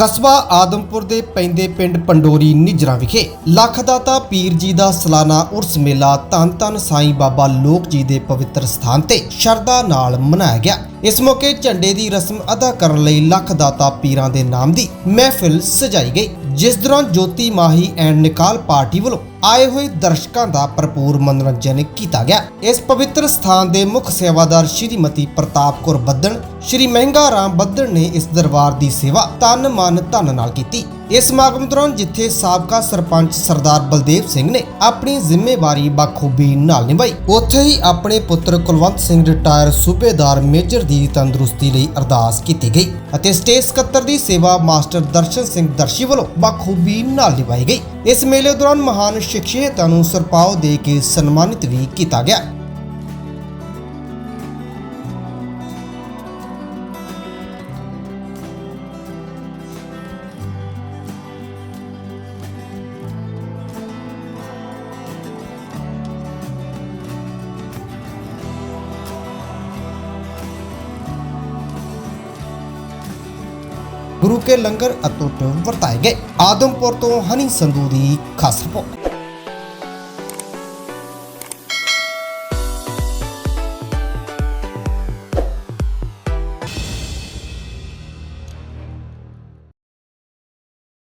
ਕਸਬਾ ਆਦਮਪੁਰ ਦੇ ਪੈਂਦੇ ਪਿੰਡ ਪੰਡੋਰੀ ਨਿਜਰਾ ਵਿਖੇ ਲੱਖ ਦਾਤਾ ਪੀਰ ਜੀ ਦਾ ਸਲਾਨਾ ਉਰਸ ਮੇਲਾ ਧੰਨ ਧੰਨ ਸਾਈਂ ਬਾਬਾ ਲੋਕ ਜੀ ਦੇ ਪਵਿੱਤਰ ਸਥਾਨ ਤੇ ਸ਼ਰਧਾ ਨਾਲ ਮਨਾਇਆ ਗਿਆ। ਇਸ ਮੌਕੇ ਝੰਡੇ ਦੀ ਰਸਮ ਅਦਾ ਕਰਨ ਲਈ ਲੱਖ ਦਾਤਾ ਪੀਰਾਂ ਦੇ ਨਾਮ ਦੀ ਮਹਿਫਿਲ ਸਜਾਈ ਗਈ। ਜਿਸ ਦੌਰਾਨ ਜੋਤੀ ਮਾਹੀ ਐਂਡ ਨਿਕਾਲ ਪਾਰਟੀ ਵੱਲੋਂ ਆਏ ਹੋਏ ਦਰਸ਼ਕਾਂ ਦਾ ਭਰਪੂਰ ਮਨੋਰੰਜਨ ਕੀਤਾ ਗਿਆ। ਇਸ ਪਵਿੱਤਰ ਸਥਾਨ ਦੇ ਮੁੱਖ ਸੇਵਾਦਾਰ ਸ਼੍ਰੀਮਤੀ ਪ੍ਰਤਾਪ ਕੌਰ ਬੱਦਣ ਸ਼੍ਰੀ ਮਹਿੰਗਾ ਰਾਮ ਬੱਦਣ ਨੇ ਇਸ ਦਰਬਾਰ ਦੀ ਸੇਵਾ ਤਨ ਮਨ ਧਨ ਨਾਲ ਕੀਤੀ। ਇਸ ਸਮਾਗਮ ਦੌਰਾਨ ਜਿੱਥੇ ਸਾਬਕਾ ਸਰਪੰਚ ਸਰਦਾਰ ਬਲਦੇਵ ਸਿੰਘ ਨੇ ਆਪਣੀ ਜ਼ਿੰਮੇਵਾਰੀ ਬਖੂਬੀ ਨਾਲ ਨਿਭਾਈ, ਉੱਥੇ ਹੀ ਆਪਣੇ ਪੁੱਤਰ ਕੁਲਵੰਤ ਸਿੰਘ ਰਿਟਾਇਰ ਸੂਬੇਦਾਰ ਮੇਜਰ ਦੀ ਤੰਦਰੁਸਤੀ ਲਈ ਅਰਦਾਸ ਕੀਤੀ ਗਈ ਅਤੇ ਸਟੇਜ ਸਕੱਤਰ ਦੀ ਸੇਵਾ ਮਾਸਟਰ ਦਰਸ਼ਨ ਸਿੰਘ ਦਰਸ਼ੀ ਵੱਲੋਂ ਬਖੂਬੀ ਨਾਲ ਨਿਭਾਈ ਗਈ। ਇਸ ਮੇਲੇ ਦੌਰਾਨ ਮਹਾਨ ਸ਼ਖਸੀਅਤਾਂ ਨੂੰ ਸਰਪਾਉ ਦੇ ਕੇ ਸਨਮਾਨਿਤ ਵੀ ਕੀਤਾ ਗਿਆ। ਗੁਰੂ ਕੇ ਲੰਗਰ ਅਤੁੱਟ ਵਰਤਾਏ ਗਏ। ਆਦਮਪੁਰ ਤੋਂ ਹਨੀ ਸੰਧੂ ਦੀ ਖਾਸ ਰਿਪੋਰਟ।